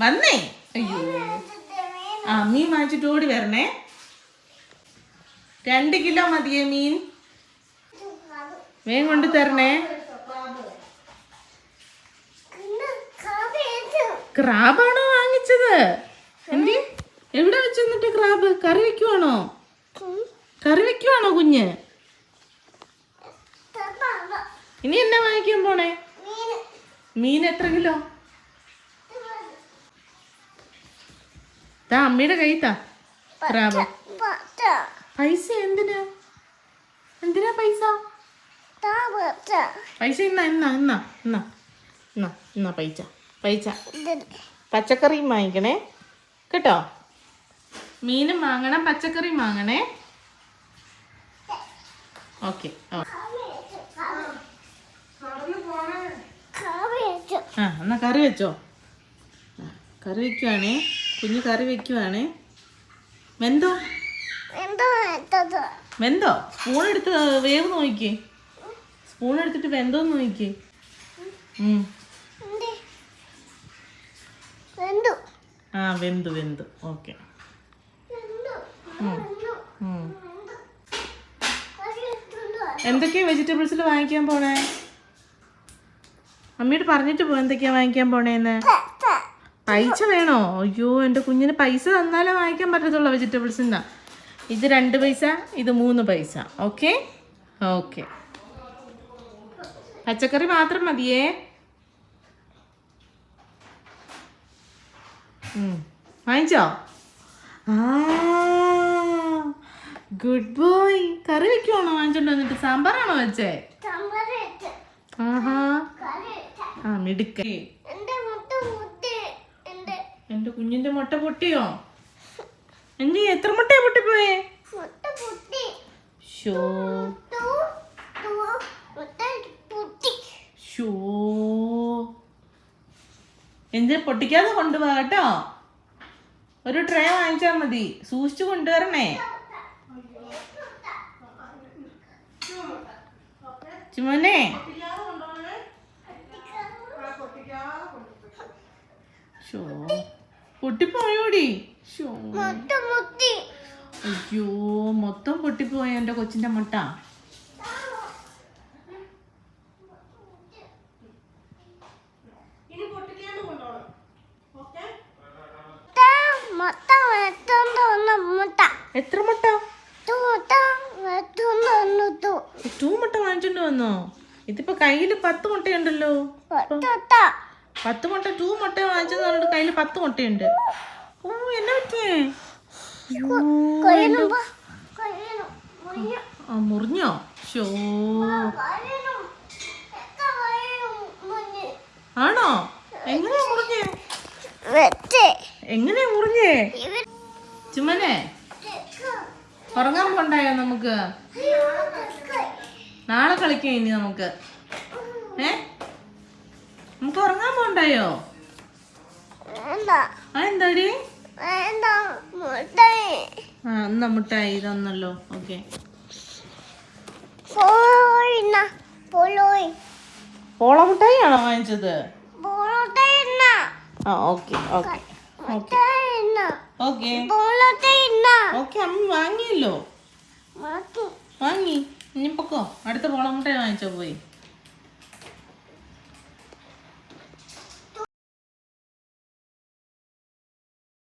വന്നേ? അയ്യോ. ആ മീൻ വാങ്ങിച്ചിട്ട് ഓടി വരണേ. രണ്ട് കിലോ മതിയേ മീൻ? വേഗം കൊണ്ട് തരണേ. ക്രാബാണോ വാങ്ങിച്ചത്? എന്തി? എവിടെ വെച്ചെന്നിട്ട് ക്രാബ്? കറി വെക്കുവാണോ? കറി വെക്കുവാണോ കുഞ്ഞ്? ഇനി എന്നാ വാങ്ങിക്കാൻ പോണേ? മീൻ എത്ര കിലോ? താ അമ്മയുടെ കൈ താ ക്രാബ് പൈസ എന്തിനാ? എന്തിനാ പൈസ? പൈസ ഇന്നാ ഇന്നാ ഇന്നാ ഇന്നാ ഇന്നാ എന്നാ പൈസ പൈസ. പച്ചക്കറിയും വാങ്ങിക്കണേ. കേട്ടോ? മീനും വാങ്ങണം പച്ചക്കറിയും വാങ്ങണേ. ഓക്കെ ആ എന്നാ കറി വെച്ചോ. കറി വെക്കുവാണേ. കുഞ്ഞ് കറി വെക്കുവാണേ. മെന്തോ വെന്തോ സ്പൂൺ എടുത്ത് വേവ് നോക്കി സ്പൂൺ എടുത്തിട്ട് വെന്തോന്ന് നോക്കി. ആ വെന്തു വെന്തു. ഓക്കെ. എന്തൊക്കെയാ വെജിറ്റബിൾസിൽ വാങ്ങിക്കാൻ പോണേ? അമ്മയോട് പറഞ്ഞിട്ട് പോ എന്തൊക്കെയാ വാങ്ങിക്കാൻ പോണേന്ന്. പൈസ വേണോ? അയ്യോ എന്റെ കുഞ്ഞിന് പൈസ തന്നാലേ വാങ്ങിക്കാൻ പറ്റത്തുള്ളൂ വെജിറ്റബിൾസിന്റെ ഇത് രണ്ട് പൈസ ഇത് മൂന്ന് പൈസ. ഓക്കെ ഓക്കെ പച്ചക്കറി മാത്രം മതിയേ. വാങ്ങിച്ചോ? ആ ഗുഡ് ബോയ് കറി വെക്കുവാണോ? വാങ്ങിച്ചോണ്ട് വന്നിട്ട് സാമ്പാറാണോ വെച്ചേ? ആഹാ. ആ മിടുക്കേ എന്റെ കുഞ്ഞിന്റെ മുട്ട പൊട്ടിയോ? എന്റെ എത്ര മുട്ടയാ പൊട്ടിപ്പോയേ? ഷോ ഷോ എന്തിനാ പൊട്ടിക്കാതെ കൊണ്ടുപോവാ കേട്ടോ? ഒരു ട്രേ വാങ്ങിച്ചാൽ മതി. സൂക്ഷിച്ചു കൊണ്ടുവരണേ. ചുമനെ. ഷോ പൊട്ടിപ്പോയോടി? അയ്യോ മൊത്തം പൊട്ടിപ്പോയ എന്റെ കൊച്ചിന്റെ മുട്ട? എത്ര മുട്ട? ടൂ മുട്ട വാങ്ങിച്ചോണ്ട് വന്നോ? ഇതിപ്പോ കയ്യിൽ പത്ത് മുട്ടയുണ്ടല്ലോ. പത്ത് മുട്ട ടൂ മുട്ട വാങ്ങിച്ചെന്ന് പറഞ്ഞിട്ട് കയ്യിൽ പത്ത് മുട്ടയുണ്ട്. ഓ എന്നാ പറ്റിയേ? ആ മുറിഞ്ഞോ? ഷോ ആണോ? എങ്ങനെയാ മുറിഞ്ഞേ? എങ്ങനെയാ മുറിഞ്ഞേ? ചുമനെ ഉറങ്ങാൻ പോണ്ടായോ നമുക്ക്? നാളെ കളിക്കാം. ഇനി നമുക്ക്? ഏ? നമുക്ക് ഉറങ്ങാൻ പോണ്ടായോ? എന്താടി? ആ എന്നാ മുട്ടായി? ഇതൊന്നല്ലോ. ഓക്കെ. പോള മുട്ടായിയാണോ വാങ്ങിച്ചത്? ആ okay okay. Okay. Okay. Okay അമ്മ വാങ്ങിയല്ലോ. വാങ്ങി. ഇനി പൊക്കോ. അടുത്ത പോള മുട്ടായി വാങ്ങിച്ചോ പോയി.